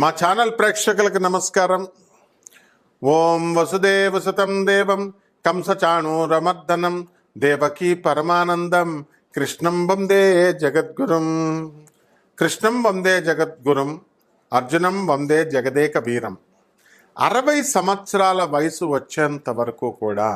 మా ఛానల్ ప్రేక్షకులకు నమస్కారం. ఓం వసుదేవ సుతం దేవం కంసచాణూరమర్దనం దేవకీ పరమానందం కృష్ణం వందే జగద్గురుం. కృష్ణం వందే జగద్గురుం అర్జునం వందే జగదేక వీరం అరవై సంవత్సరాల వయసు వచ్చేంత వరకు కూడా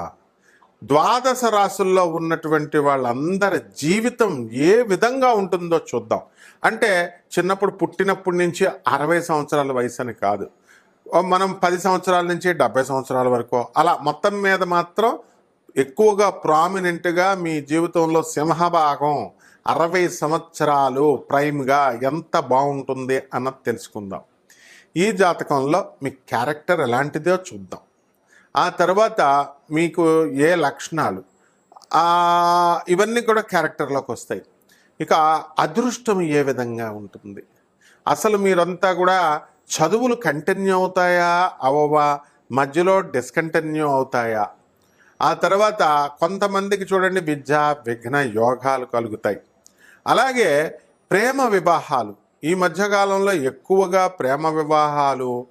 ద్వాదశ రాసుల్లో ఉన్నటువంటి వాళ్ళందరి జీవితం ఏ విధంగా ఉంటుందో చూద్దాం. అంటే చిన్నప్పుడు పుట్టినప్పటి నుంచి అరవై సంవత్సరాల వయసు అని కాదు. మనం పది సంవత్సరాల నుంచి డెబ్బై సంవత్సరాల వరకు అలా మొత్తం మీద మాత్రం ఎక్కువగా ప్రామినెంట్గా మీ జీవితంలో సింహభాగం అరవై సంవత్సరాలు ప్రైమ్గా ఎంత బాగుంటుంది అన్నది తెలుసుకుందాం. ఈ జాతకంలో మీ క్యారెక్టర్ ఎలాంటిదో చూద్దాం. ఆ తర్వాత మీకు ఏ లక్షణాలు? ఇవన్నీ కూడా క్యారెక్టర్లోకి వస్తాయి. ఇక అదృష్టం ఏ విధంగా ఉంటుంది? అసలు మీరంతా కూడా చదువులు కంటిన్యూ అవుతాయా? అవవా? మధ్యలో డిస్కంటిన్యూ అవుతాయా? ఆ తర్వాత కొంతమందికి చూడండి విద్య విఘ్న యోగాలు కలుగుతాయి. అలాగే ప్రేమ వివాహాలు. ఈ మధ్యకాలంలో ఎక్కువగా ప్రేమ వివాహాలు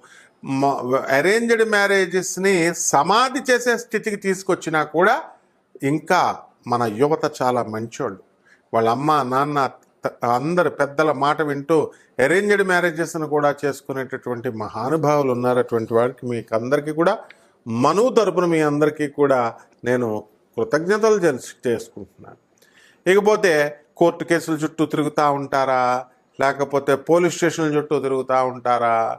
అరేంజ్డ్ మ్యారేజెస్ని సమాధి చేసే స్థితికి తీసుకొచ్చినా కూడా ఇంకా మన యువత చాలా మంచోళ్ళు. వాళ్ళ అమ్మ నాన్న అందరు పెద్దల మాట వింటూ అరేంజ్డ్ మ్యారేజెస్ను కూడా చేసుకునేటటువంటి మహానుభావులు ఉన్నారు అటువంటి వారికి మీకు అందరికీ కూడా మనువు తరపున మీ అందరికీ కూడా నేను కృతజ్ఞతలు చేసుకుంటున్నాను. ఇకపోతే కోర్టు కేసుల చుట్టూ తిరుగుతూ ఉంటారా? లేకపోతే పోలీస్ స్టేషన్ల చుట్టూ తిరుగుతూ ఉంటారా?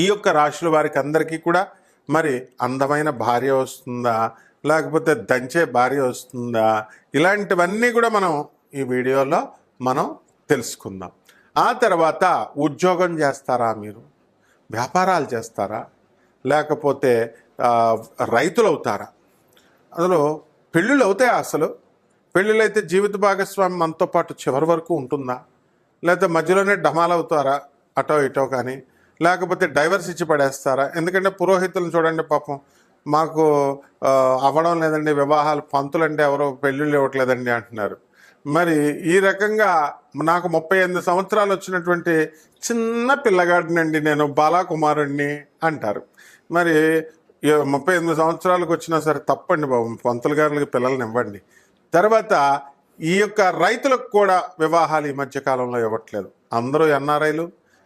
ఈ యొక్క రాశుల వారికి అందరికీ కూడా మరి అందమైన భార్య వస్తుందా? లేకపోతే దంచే భార్య వస్తుందా? ఇలాంటివన్నీ కూడా మనం ఈ వీడియోలో మనం తెలుసుకుందాం. ఆ తర్వాత ఉద్యోగం చేస్తారా మీరు? వ్యాపారాలు చేస్తారా? లేకపోతే రైతులు అవుతారా అందులో పెళ్ళిళ్ళు అవుతాయా అసలు? పెళ్ళిళ్ళు అయితే జీవిత భాగస్వామి మనతో పాటు చివరి వరకు ఉంటుందా? లేకపోతే మధ్యలోనే డమాలవుతారా అటో ఇటో కానీ లేకపోతే డైవర్స్ ఇచ్చి పడేస్తారా? ఎందుకంటే పురోహితులను చూడండి పాపం. మాకు అవ్వడం లేదండి వివాహాలు పంతులు అంటే ఎవరో పెళ్ళిళ్ళు ఇవ్వట్లేదండి అంటున్నారు. మరి ఈ రకంగా నాకు ముప్పై ఎనిమిది సంవత్సరాలు వచ్చినటువంటి చిన్న పిల్లగాడినండి నేను బాలాకుమారుణ్ణి అంటారు. మరి ముప్పై ఎనిమిది సంవత్సరాలకు వచ్చినా సరే తప్పండి బాబు పంతులు గారులకి పిల్లల్ని ఇవ్వండి. తర్వాత ఈ యొక్క రైతులకు కూడా వివాహాలు ఈ మధ్య కాలంలో ఇవ్వట్లేదు. అందరూ ఎన్ఆర్ఐలు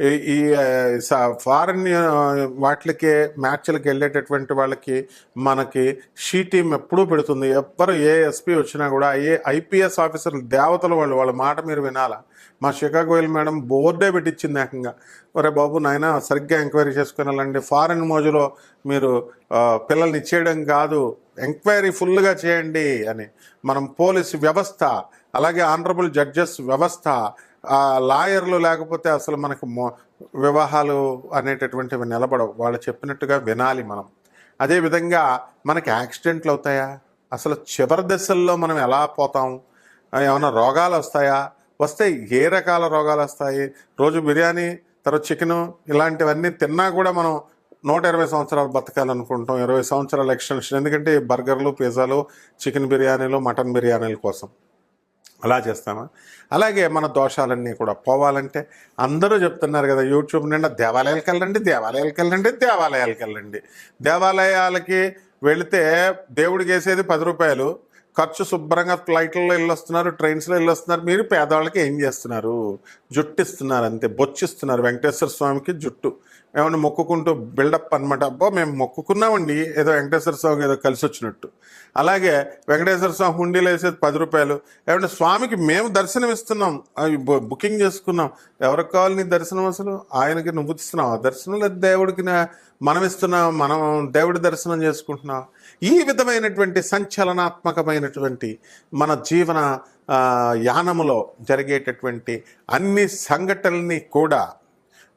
ఈ- ఈ ఫారెన్ వాటికి మ్యాచ్లకి వెళ్ళేటటువంటి వాళ్ళకి మనకి షీ టీం ఎప్పుడూ పెడుతుంది. ఎవ్వరు ఏ ఎస్పీ వచ్చినా కూడా ఏ ఐపీఎస్ ఆఫీసర్లు దేవతలు వాళ్ళు వాళ్ళ మాట మీరు వినాలా? మా శిఖా గోయల్ మేడం బోర్డే పెట్టించింది ఏకంగా. ఒరే బాబు నాయన సరిగ్గా ఎంక్వైరీ చేసుకుని వెళ్ళండి. ఫారెన్ మోజులో మీరు పిల్లల్ని ఇచ్చేయడం కాదు. ఎంక్వైరీ ఫుల్గా చేయండి అని. మనం పోలీసు వ్యవస్థ అలాగే ఆనరబుల్ జడ్జెస్ వ్యవస్థ ఆ లాయర్లు లేకపోతే అసలు మనకు వివాహాలు అనేటటువంటివి నిలబడవు. వాళ్ళు చెప్పినట్టుగా వినాలి మనం. అదేవిధంగా మనకి యాక్సిడెంట్లు అవుతాయా? అసలు చివరి దశల్లో మనం ఎలా పోతాం? ఏమైనా రోగాలు వస్తాయా? వస్తే ఏ రకాల రోగాలు వస్తాయి? రోజు బిర్యానీ తర్వాత చికెను ఇలాంటివన్నీ తిన్నా కూడా మనం నూట ఇరవై సంవత్సరాలు బతకాలనుకుంటాం ఇరవై సంవత్సరాలు ఎక్స్టెన్షన్. ఎందుకంటే బర్గర్లు పిజ్జాలు చికెన్ బిర్యానీలు మటన్ బిర్యానీల కోసం. అలా చేస్తామా? అలాగే మన దోషాలన్నీ కూడా పోవాలంటే అందరూ చెప్తున్నారు కదా యూట్యూబ్ నిండా దేవాలయాలకు వెళ్ళండి దేవాలయాలకు వెళ్ళండి దేవాలయాలకు వెళ్ళండి. దేవాలయాలకి వెళితే దేవుడికి వేసేది పది రూపాయలు ఖర్చు శుభ్రంగా ఫ్లైట్లలో వెళ్ళొస్తున్నారు ట్రైన్స్లో వెళ్ళొస్తున్నారు మీరు పేదవాళ్ళకి ఏం చేస్తున్నారు? జుట్టు ఇస్తున్నారు అంతే బొచ్చిస్తున్నారు వెంకటేశ్వర స్వామికి జుట్టు. ఏమైనా మొక్కుకుంటూ బిల్డప్ అనమాట అబ్బో మేము మొక్కుకున్నామండి. ఏదో వెంకటేశ్వర స్వామికి ఏదో కలిసి వచ్చినట్టు. అలాగే వెంకటేశ్వర స్వామి హుండీలు వేసేది పది రూపాయలు. ఏమంటే స్వామికి మేము దర్శనం ఇస్తున్నాం. అవి బుకింగ్ చేసుకున్నాం. ఎవరికి కావాలి నీ దర్శనం అసలు? ఆయనకి నువ్వు ఇస్తున్నావు. దర్శనం లేదు దేవుడికి మనం ఇస్తున్నాం. మనం దేవుడి దర్శనం చేసుకుంటున్నాం. ఈ విధమైనటువంటి సంచలనాత్మకమైనటువంటి మన జీవన యానములో జరిగేటటువంటి అన్ని సంఘటనల్ని కూడా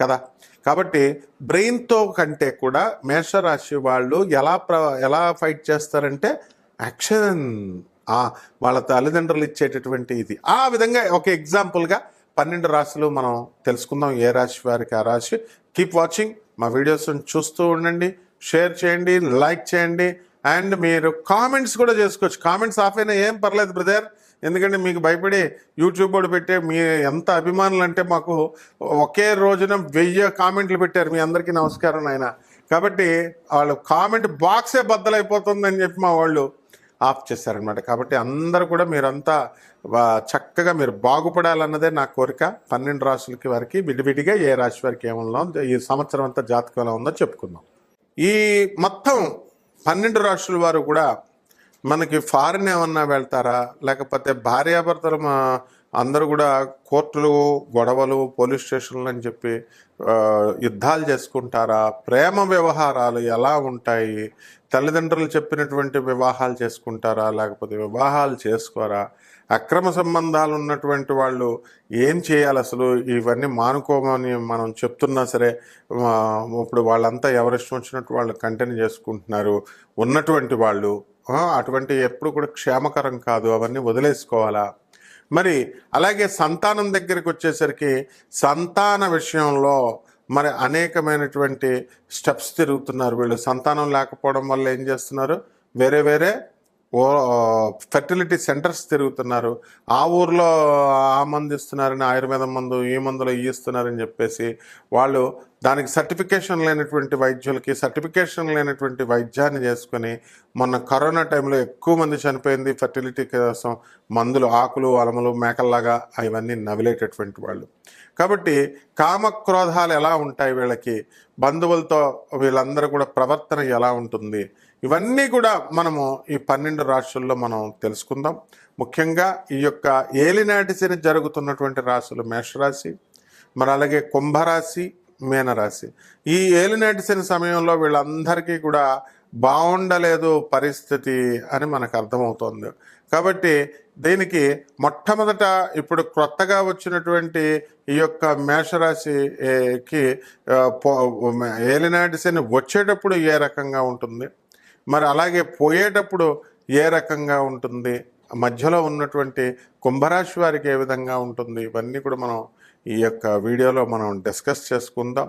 కదా? కాబట్టి బ్రెయిన్తో కంటే కూడా మేషరాశి వాళ్ళు ఎలా ప్ర ఎలా ఫైట్ చేస్తారంటే యాక్షన్ వాళ్ళ తల్లిదండ్రులు ఇచ్చేటటువంటి ఇది. ఆ విధంగా ఒక ఎగ్జాంపుల్గా పన్నెండు రాశులు మనం తెలుసుకుందాం. ఏ రాశి వారికి ఆ రాశి. కీప్ వాచింగ్ మా వీడియోస్ చూస్తూ ఉండండి. షేర్ చేయండి. లైక్ చేయండి. అండ్ మీరు కామెంట్స్ కూడా చేసుకోవచ్చు. కామెంట్స్ ఆఫ్ అయినా ఏం పర్లేదు బ్రదర్. ఎందుకంటే మీకు భయపడి యూట్యూబ్ కూడా పెట్టే మీ ఎంత అభిమానులు అంటే మాకు ఒకే రోజున వెయ్యి కామెంట్లు పెట్టారు. మీ అందరికీ నమస్కారం నాయన. కాబట్టి వాళ్ళు కామెంట్ బాక్సే బద్దలైపోతుందని చెప్పి మా వాళ్ళు ఆఫ్ చేశారనమాట కాబట్టి అందరూ కూడా మీరంతా చక్కగా మీరు బాగుపడాలన్నదే నా కోరిక. పన్నెండు రాశులకి వారికి విడివిడిగా ఏ రాశి వారికి ఏమన్నా ఉందో, ఈ సంవత్సరం అంతా జాతకంలో ఉందో చెప్పుకుందాం. ఈ మొత్తం పన్నెండు రాష్ట్రాల వారు కూడా మనకి ఫారిన్ ఏమన్నా వెళ్తారా? లేకపోతే భార్యాభర్తలు మా అందరూ కూడా కోర్టులు గొడవలు పోలీస్ స్టేషన్లు అని చెప్పి యుద్ధాలు చేసుకుంటారా? ప్రేమ వ్యవహారాలు ఎలా ఉంటాయి? తల్లిదండ్రులు చెప్పినటువంటి వివాహాలు చేసుకుంటారా? లేకపోతే వివాహాలు చేసుకోరా? అక్రమ సంబంధాలు ఉన్నటువంటి వాళ్ళు ఏం చేయాలి అసలు? ఇవన్నీ మానుకోమని మనం చెప్తున్నా సరే ఇప్పుడు వాళ్ళంతా ఎవరిష్టం వచ్చినట్టు వాళ్ళు కంటిన్యూ చేసుకుంటున్నారు. ఉన్నటువంటి వాళ్ళు అటువంటి ఎప్పుడు కూడా క్షేమకరం కాదు. అవన్నీ వదిలేసుకోవాలా? మరి అలాగే సంతానం దగ్గరికి వచ్చేసరికి సంతాన విషయంలో మరి అనేకమైనటువంటి స్టెప్స్ తిరుగుతున్నారు వీళ్ళు. సంతానం లేకపోవడం వల్ల ఏం చేస్తున్నారు? వేరే వేరే ఫెర్టిలిటీ సెంటర్స్ తిరుగుతున్నారు. ఆ ఊర్లో ఆ మందు ఇస్తున్నారని ఆయుర్వేదం మందు ఈ మందులో ఈ ఇస్తున్నారని చెప్పేసి వాళ్ళు దానికి సర్టిఫికేషన్ లేనటువంటి వైద్యులకి సర్టిఫికేషన్ లేనటువంటి వైద్యాన్ని చేసుకొని మొన్న కరోనా టైంలో ఎక్కువ మంది చనిపోయింది ఫెర్టిలిటీ కోసం మందులు ఆకులు అలములు మేకల్లాగా అవన్నీ నవిలేటటువంటి వాళ్ళు. కాబట్టి కామక్రోధాలు ఎలా ఉంటాయి వీళ్ళకి? బంధువులతో వీళ్ళందరూ కూడా ప్రవర్తన ఎలా ఉంటుంది? ఇవన్నీ కూడా మనము ఈ పన్నెండు రాశుల్లో మనం తెలుసుకుందాం. ముఖ్యంగా ఈ యొక్క ఏలినాటి శని జరుగుతున్నటువంటి రాశులు మేషరాశి మరి అలాగే కుంభరాశి మీనరాశి. ఈ ఏలినాటి శని సమయంలో వీళ్ళందరికీ కూడా బాగుండలేదు పరిస్థితి అని మనకు అర్థమవుతోంది. కాబట్టి దీనికి మొట్టమొదట ఇప్పుడు కొత్తగా వచ్చినటువంటి ఈ యొక్క మేషరాశికి ఆ, ఏలినాటి శని వచ్చేటప్పుడు ఏ రకంగా ఉంటుంది? మరి అలాగే పోయేటప్పుడు ఏ రకంగా ఉంటుంది? మధ్యలో ఉన్నటువంటి కుంభరాశి వారికి ఏ విధంగా ఉంటుంది? ఇవన్నీ కూడా మనం ఈ యొక్క వీడియోలో మనం డిస్కస్ చేసుకుందాం.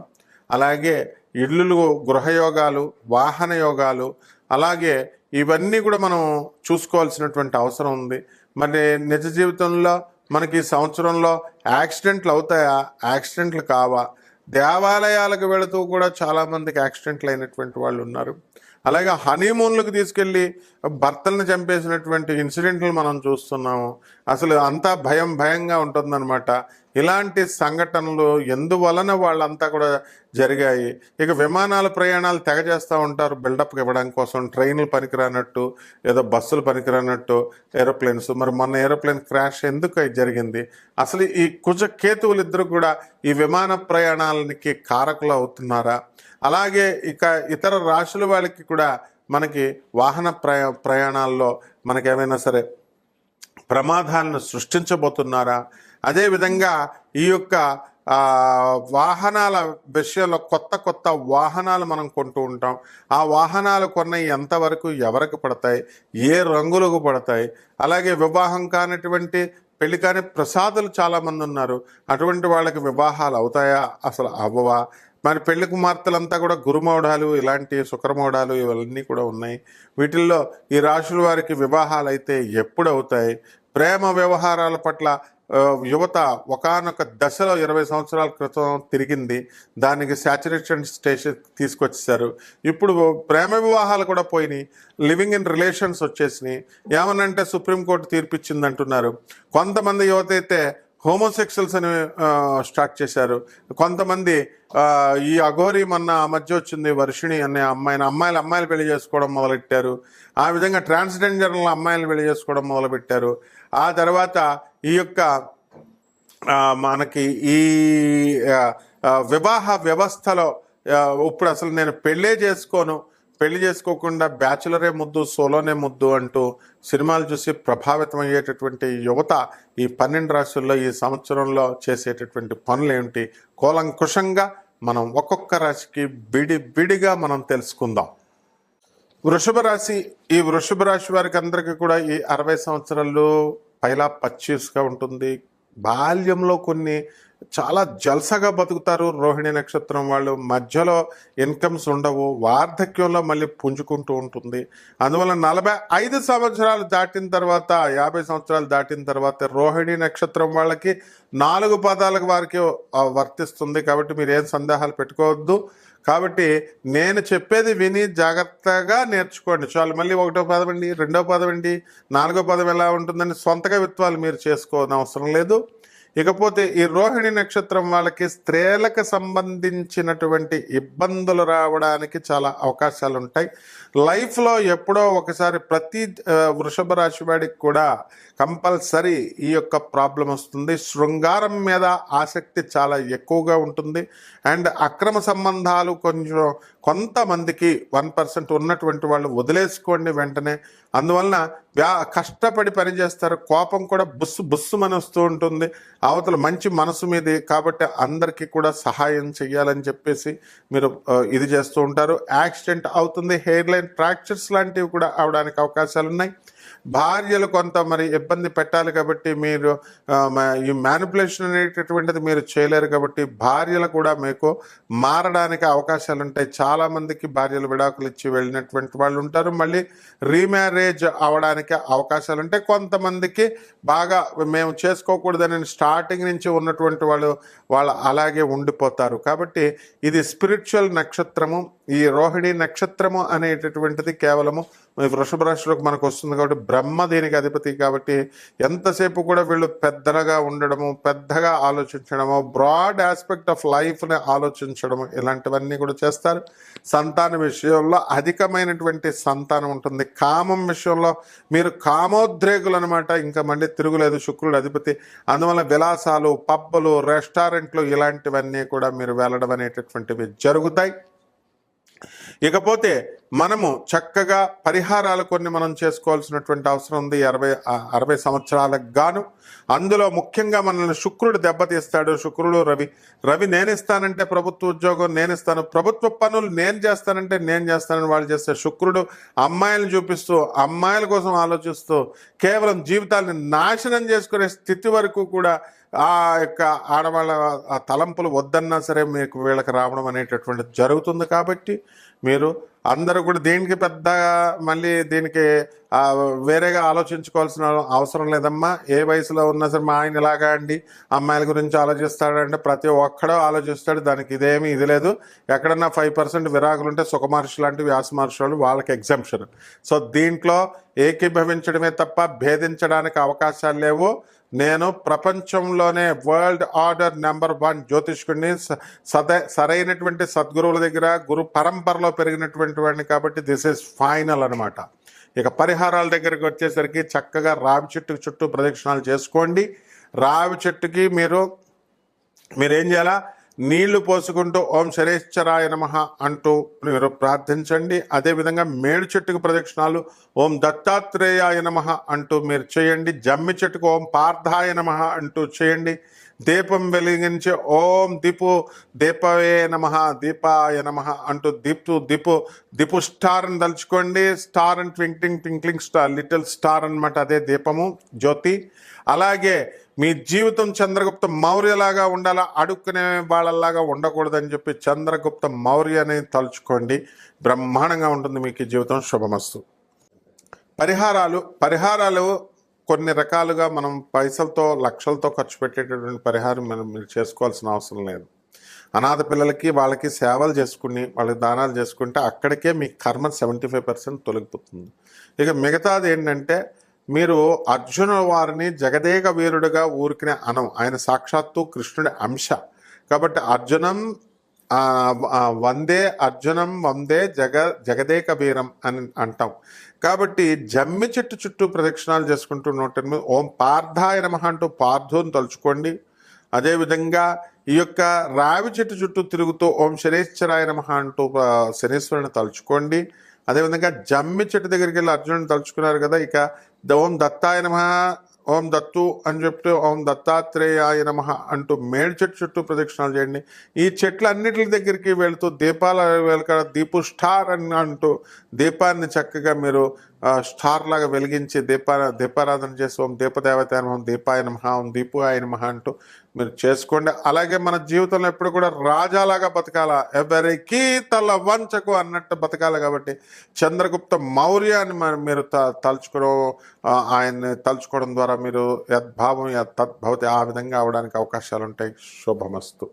అలాగే ఇల్లులు గృహయోగాలు వాహన యోగాలు అలాగే ఇవన్నీ కూడా మనం చూసుకోవాల్సినటువంటి అవసరం ఉంది. మరి నిజ జీవితంలో మనకి సంవత్సరంలో యాక్సిడెంట్లు అవుతాయా? యాక్సిడెంట్లు కావా? దేవాలయాలకు వెళుతూ కూడా చాలామందికి యాక్సిడెంట్లు అయినటువంటి వాళ్ళు ఉన్నారు. అలాగే హనీమూన్లకు తీసుకెళ్ళి భర్తలను చంపేసినటువంటి ఇన్సిడెంట్లు మనం చూస్తున్నాము. అసలు అంతా భయం భయంగా ఉంటుందన్నమాట. ఇలాంటి సంఘటనలు ఎందువలన వాళ్ళంతా కూడా జరిగాయి? ఇక విమానాల ప్రయాణాలు తెగ చేస్తూ ఉంటారు. బిల్డప్ ఇవ్వడం కోసం ట్రైన్లు పనికిరానట్టు ఏదో బస్సులు పనికిరానట్టు ఏరోప్లేన్స్. మరి మొన్న ఏరోప్లేన్ క్రాష్ ఎందుకు జరిగింది? అసలు ఈ కుజ కేతువులు ఇద్దరు కూడా ఈ విమాన ప్రయాణాలకి కారకులు అవుతున్నారా? అలాగే ఇక ఇతర రాశుల వాళ్ళకి కూడా మనకి వాహన ప్రయా ప్రయాణాల్లో మనకేమైనా సరే ప్రమాదాలను సృష్టించబోతున్నారా? అదేవిధంగా ఈ యొక్క వాహనాల విషయంలో కొత్త కొత్త వాహనాలు మనం కొంటూ ఉంటాం. ఆ వాహనాలు కొన్నవి ఎంతవరకు ఎవరికి పడతాయి? ఏ రంగులకు పడతాయి? అలాగే వివాహం కానటువంటి పెళ్ళి కాని ప్రసాదులు చాలామంది ఉన్నారు. అటువంటి వాళ్ళకి వివాహాలు అవుతాయా? అసలు అవ్వవా? మరి పెళ్ళి కుమార్తెలంతా కూడా గురుమౌఢాలు ఇలాంటి శుక్రమౌఢాలు ఇవన్నీ కూడా ఉన్నాయి. వీటిల్లో ఈ రాశుల వారికి వివాహాలు అయితే ఎప్పుడు అవుతాయి? ప్రేమ వ్యవహారాల పట్ల యువత ఒకానొక దశలో ఇరవై సంవత్సరాల క్రితం తిరిగింది. దానికి సాచురేషన్ స్టేషన్ తీసుకొచ్చేసారు ఇప్పుడు ప్రేమ వివాహాలు కూడా పోయినాయి. లివింగ్ ఇన్ రిలేషన్స్ వచ్చేసినాయి. ఏమనంటే సుప్రీంకోర్టు తీర్పిచ్చింది అంటున్నారు కొంతమంది యువత అయితే హోమోసెక్షువల్స్ అని స్టార్ట్ చేశారు. కొంతమంది ఈ అఘోరి మొన్న ఆ మధ్య వచ్చింది వర్షిణి అనే అమ్మాయిని అమ్మాయిలు అమ్మాయిలు పెళ్ళి చేసుకోవడం మొదలెట్టారు. ఆ విధంగా ట్రాన్స్జెండర్ల అమ్మాయిలు పెళ్ళి చేసుకోవడం మొదలుపెట్టారు. ఆ తర్వాత ఈ యొక్క మనకి ఈ వివాహ వ్యవస్థలో ఇప్పుడు అసలు నేను పెళ్ళే చేసుకోను. పెళ్ళి చేసుకోకుండా బ్యాచులరే ముద్దు సోలోనే ముద్దు అంటూ సినిమాలు చూసి ప్రభావితం అయ్యేటటువంటి యువత ఈ పన్నెండు రాశుల్లో ఈ సంవత్సరంలో చేసేటటువంటి పనులు ఏమిటి? కూలంకుషంగా మనం ఒక్కొక్క రాశికి బిడి బిడిగా మనం తెలుసుకుందాం. వృషభ రాశి ఈ వృషభ రాశి వారికి అందరికీ కూడా ఈ అరవై సంవత్సరాలు పైలా పర్చేస్గా ఉంటుంది. బాల్యంలో కొన్ని చాలా జల్సగా బతుకుతారు రోహిణి నక్షత్రం వాళ్ళు. మధ్యలో ఇన్కమ్స్ ఉండవు. వార్ధక్యంలో మళ్ళీ పుంజుకుంటూ ఉంటుంది. అందువల్ల నలభై ఐదు సంవత్సరాలు దాటిన తర్వాత యాభై సంవత్సరాలు దాటిన తర్వాత రోహిణి నక్షత్రం వాళ్ళకి నాలుగు పదాలకు వారికి వర్తిస్తుంది. కాబట్టి మీరు ఏం సందేహాలు పెట్టుకోవద్దు. కాబట్టి నేను చెప్పేది విని జాగ్రత్తగా నేర్చుకోండి. చాలు మళ్ళీ ఒకటో పదం అండి రెండో పదం అండి నాలుగో పదం ఎలా ఉంటుందని సొంతగా విత్వాలు మీరు చేసుకోవడం అవసరం లేదు. ఇకపోతే ఈ రోహిణి నక్షత్రం వాళ్ళకి స్త్రీలకు సంబంధించినటువంటి ఇబ్బందులు రావడానికి చాలా అవకాశాలు ఉంటాయి లైఫ్లో ఎప్పుడో ఒకసారి ప్రతి వృషభ రాశి వాడికి కూడా కంపల్సరీ ఈ యొక్క ప్రాబ్లం వస్తుంది. శృంగారం మీద ఆసక్తి చాలా ఎక్కువగా ఉంటుంది. అండ్ అక్రమ సంబంధాలు కొంచెం కొంతమందికి వన్ పర్సెంట్ ఉన్నటువంటి వాళ్ళు వదిలేసుకోండి వెంటనే. అందువలన వ్యా కష్టపడి పనిచేస్తారు కోపం కూడా బుస్సు బుస్సుమని వస్తూ ఉంటుంది. అవతల మంచి మనసు మీది. కాబట్టి అందరికీ కూడా సహాయం చేయాలని చెప్పేసి మీరు ఇది చేస్తూ ఉంటారు. యాక్సిడెంట్ అవుతుంది. హెయిర్ లైన్ ఫ్రాక్చర్స్ లాంటివి కూడా అవడానికి అవకాశాలు ఉన్నాయి భార్యలు కొంత మరి ఇబ్బంది పెట్టాలి కాబట్టి మీరు ఈ మ్యానిపులేషన్ అనేటటువంటిది మీరు చేయలేరు కాబట్టి భార్యలు కూడా మీకు మారడానికి అవకాశాలు ఉంటాయి. చాలా మందికి భార్యలు విడాకులు ఇచ్చి వెళ్ళినటువంటి వాళ్ళు ఉంటారు. మళ్ళీ రీమ్యారేజ్ అవడానికి అవకాశాలు ఉంటాయి. కొంతమందికి బాగా మేము చేసుకోకూడదని స్టార్టింగ్ నుంచి ఉన్నటువంటి వాళ్ళు వాళ్ళు అలాగే ఉండిపోతారు. కాబట్టి ఇది స్పిరిచువల్ నక్షత్రము. ఈ రోహిణి నక్షత్రము అనేటటువంటిది కేవలము ఈ వృషభ రాశిలోకి మనకు వస్తుంది కాబట్టి బ్రహ్మ దీనికి అధిపతి కాబట్టి ఎంతసేపు కూడా వీళ్ళు పెద్దగా ఉండడము పెద్దగా ఆలోచించడము బ్రాడ్ ఆస్పెక్ట్ ఆఫ్ లైఫ్ని ఆలోచించడము ఇలాంటివన్నీ కూడా చేస్తారు. సంతాన విషయంలో అధికమైనటువంటి సంతానం ఉంటుంది. కామం విషయంలో మీరు కామోద్రేకులు అనమాట ఇంకా మళ్ళీ తిరుగులేదు శుక్రుడు అధిపతి. అందువల్ల విలాసాలు పబ్బులు రెస్టారెంట్లు ఇలాంటివన్నీ కూడా మీరు వెళ్ళడం అనేటటువంటివి జరుగుతాయి. ఇకపోతే మనము చక్కగా పరిహారాలు కొన్ని మనం చేసుకోవాల్సినటువంటి అవసరం ఉంది. అరవై అరవై సంవత్సరాలకు గాను. అందులో ముఖ్యంగా మనల్ని శుక్రుడు దెబ్బతీస్తాడు శుక్రుడు రవి రవి నేను ఇస్తానంటే ప్రభుత్వ ఉద్యోగం నేను ఇస్తాను. ప్రభుత్వ పనులు నేను చేస్తానంటే నేను చేస్తానని వాళ్ళు చేస్తే శుక్రుడు అమ్మాయిలను చూపిస్తూ అమ్మాయిల కోసం ఆలోచిస్తూ కేవలం జీవితాన్ని నాశనం చేసుకునే స్థితి వరకు కూడా ఆ యొక్క ఆడవాళ్ళ ఆ తలంపులు వద్దన్నా సరే మీకు వీళ్ళకి రావడం అనేటటువంటి జరుగుతుంది కాబట్టి మీరు అందరూ కూడా దీనికి పెద్ద మళ్ళీ దీనికి వేరేగా ఆలోచించుకోవాల్సిన అవసరం లేదమ్మా. ఏ వయసులో ఉన్నా సరే మా ఆయన ఇలాగా అండి. అమ్మాయిల గురించి ఆలోచిస్తాడంటే ప్రతి ఒక్కడో ఆలోచిస్తాడు. దానికి ఇదేమి ఇది లేదు. ఎక్కడన్నా ఫైవ్ పర్సెంట్ విరాకులు ఉంటే సుఖమహర్షి లాంటి వ్యాస మహర్షులు వాళ్ళకి ఎగ్జంప్షన్ సో దీంట్లో ఏకీభవించడమే తప్ప భేదించడానికి అవకాశాలు లేవు. నేను ప్రపంచంలోనే వరల్డ్ ఆర్డర్ నెంబర్ వన్ జ్యోతిష్కుడిని సద సరైనటువంటి సద్గురువుల దగ్గర గురు పరంపరలో పెరిగినటువంటి వాడిని కాబట్టి దిస్ ఈజ్ ఫైనల్ అనమాట ఇక పరిహారాల దగ్గరికి వచ్చేసరికి చక్కగా రావి చెట్టు చుట్టూ ప్రదక్షిణాలు చేసుకోండి. రావి చెట్టుకి మీరు మీరేం చేయాలా? నీళ్ళు పోసుకుంటూ ఓం శరేశ్వరాయ నమ అంటూ మీరు ప్రార్థించండి. అదేవిధంగా మేడు చెట్టుకు ప్రదక్షిణాలు ఓం దత్తాత్రేయాయ నమ అంటూ మీరు చేయండి. జమ్మి చెట్టుకు ఓం పార్థాయ నమ అంటూ చేయండి. దీపం వెలిగించి ఓం దీపు దీపవే నమ దీపాయ నమ అంటూ దీపు దీపు దీపు స్టార్ అని తలుచుకోండి. Star and twinkling twinkling star little star అన్నమాట అదే దీపము జ్యోతి. అలాగే మీ జీవితం చంద్రగుప్త మౌర్యలాగా ఉండాలా? అడుక్కునే వాళ్ళలాగా ఉండకూడదని చెప్పి చంద్రగుప్త మౌర్యని తలుచుకోండి. బ్రహ్మాండంగా ఉంటుంది మీకు జీవితం. శుభమస్తు. పరిహారాలు పరిహారాలు కొన్ని రకాలుగా మనం పైసలతో లక్షలతో ఖర్చు పెట్టేటటువంటి పరిహారం మనం మీరు చేసుకోవాల్సిన అవసరం లేదు. అనాథ పిల్లలకి వాళ్ళకి సేవలు చేసుకుని వాళ్ళకి దానాలు చేసుకుంటే అక్కడికే మీ కర్మ సెవెంటీ ఫైవ్ పర్సెంట్ తొలగిపోతుంది. ఇక మిగతాది ఏంటంటే మీరు అర్జున వారిని జగదేక వీరుడుగా ఊరికినే అనం ఆయన సాక్షాత్తు కృష్ణుడి అంశ. కాబట్టి అర్జునం వందే అర్జునం వందే జగ జగదేక వీరం అని అంటాం. కాబట్టి జమ్మి చెట్టు చుట్టూ ప్రదక్షిణాలు చేసుకుంటూ నూట ఎనిమిది ఓం పార్థాయ నమ అంటూ పార్థుని తలుచుకోండి. అదేవిధంగా ఈ యొక్క రావి చెట్టు చుట్టూ తిరుగుతూ ఓం శనేశ్వరాయ నమ అంటూ ఆ, శనీశ్వరుని తలుచుకోండి. అదేవిధంగా జమ్మి చెట్టు దగ్గరికి వెళ్ళి అర్జునుడిని తలుచుకున్నారు కదా ఇక ద- ఓం దత్తాయ నమ ఓం దత్తు అని చెప్తే ఓం దత్తాత్రేయాయ నమ అంటూ మేడి చెట్టు చుట్టూ ప్రదక్షిణాలు చేయండి. ఈ చెట్లు అన్నిటి దగ్గరికి వెళ్తూ దీపాల వెళ్ళక దీపు స్టార్ అని అంటూ దీపాన్ని చక్కగా మీరు స్టార్ లాగా వెలిగించి దీపా దీపారాధన చేసి ఓం దీపదేవత ఓం దీపాయ నమ ఓం దీపాయ నమ అంటూ మీరు చేసుకోండి. అలాగే మన జీవితంలో ఎప్పుడు కూడా రాజాలాగా బతకాల. ఎవరికి తల వంచకు అన్నట్టు బతకాలి కాబట్టి చంద్రగుప్త మౌర్యాన్ని మీరు త తలుచుకోవడం ఆయన్ని తలుచుకోవడం ద్వారా మీరు యద్భావం తద్భవతి ఆ విధంగా అవడానికి అవకాశాలు ఉంటాయి శుభమస్తు.